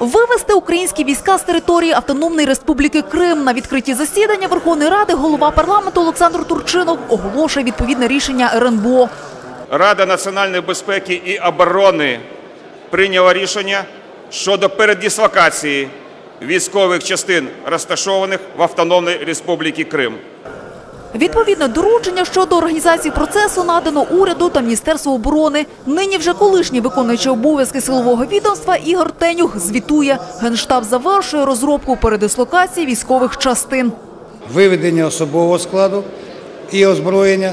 Вивести українські війська з території Автономної Республіки Крим на відкритті засідання Верховної Ради голова парламенту Олександр Турчинов оголошує відповідне рішення РНБО. Рада національної безпеки і оборони прийняла рішення щодо передислокації військових частин, розташованих в Автономній Республіці Крим. Відповідне доручення щодо організації процесу надано уряду та Міністерству оборони. Нині вже колишній виконуючий обов'язки силового відомства Ігор Тенюх звітує. Генштаб завершує розробку передислокації військових частин. виведення особового складу і озброєння,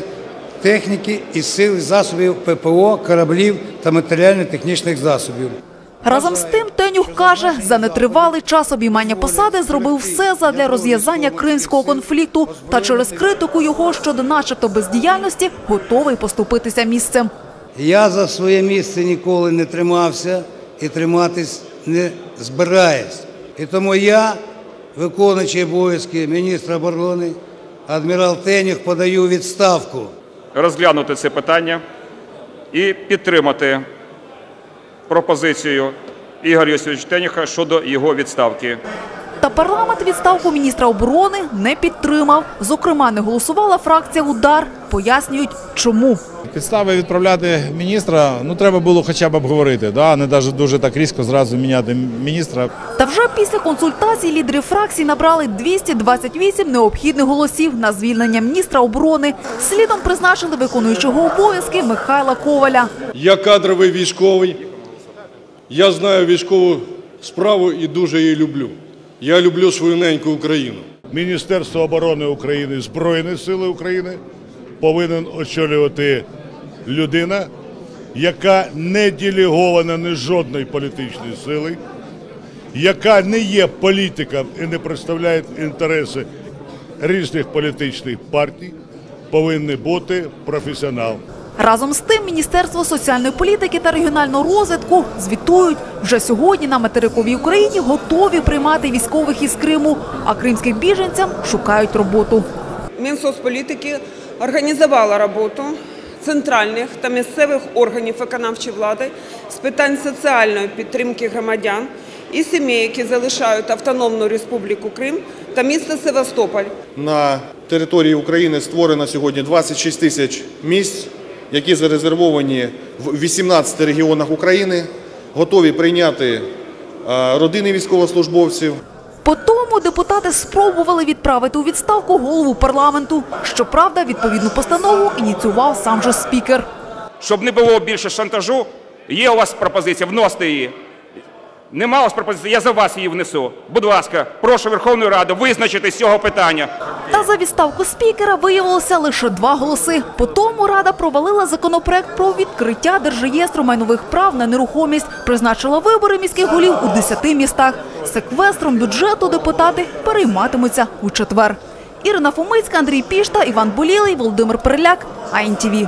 техніки і сил засобів ППО, кораблів та матеріально-технічних засобів. Разом з тим, Тенюх каже, за нетривалий час обіймання посади зробив все задля розв'язання кримського конфлікту та через критику його щодо начебто бездіяльності готовий поступитися місцем. Я за своє місце ніколи не тримався і триматись не збираюсь. І тому я, виконуючий обов'язки міністра оборони, адмірал Тенюх, подаю відставку. Розглянути це питання і підтримати пропозицію Ігоря Йосифовича Тенюха щодо його відставки. Та парламент відставку міністра оборони не підтримав. Зокрема, не голосувала фракція «Удар». Пояснюють, чому. Підстави відправляти міністра, ну треба було хоча б обговорити, да? не навіть дуже так різко зразу міняти міністра. Та вже після консультацій лідери фракцій набрали 228 необхідних голосів на звільнення міністра оборони. Слідом призначили виконуючого обов'язки Михайла Коваля. Я кадровий військовий. Я знаю військову справу і дуже її люблю. Я люблю свою неньку Україну. Міністерство оборони України, Збройні Сили України повинен очолювати людина, яка не делегована ні жодної політичної сили, яка не є політиком і не представляє інтереси різних політичних партій, повинен бути професіонал. Разом з тим, Міністерство соціальної політики та регіонального розвитку звітують, вже сьогодні на материковій Україні готові приймати військових із Криму, а кримським біженцям шукають роботу. Мінсоцполітики організувала роботу центральних та місцевих органів виконавчої влади з питань соціальної підтримки громадян і сімей, які залишають Автономну Республіку Крим та місто Севастополь. На території України створено сьогодні 26 тисяч місць, які зарезервовані в 18 регіонах України, готові прийняти е, родини військовослужбовців. По тому депутати спробували відправити у відставку голову парламенту. Щоправда, відповідну постанову ініціював сам же спікер. Щоб не було більше шантажу, є у вас пропозиція, вносити її. Нема у пропозиції, я за вас її внесу. Будь ласка, прошу Верховну Раду визначити з цього питання. Та за відставку спікера виявилося лише два голоси. По тому рада провалила законопроект про відкриття держреєстру майнових прав на нерухомість, призначила вибори міських голів у 10 містах. Секвестром бюджету депутати перейматимуться у четвер. Ірина Фомицька, Андрій Пішта, Іван Болілий, Володимир Переляк, АНТВ.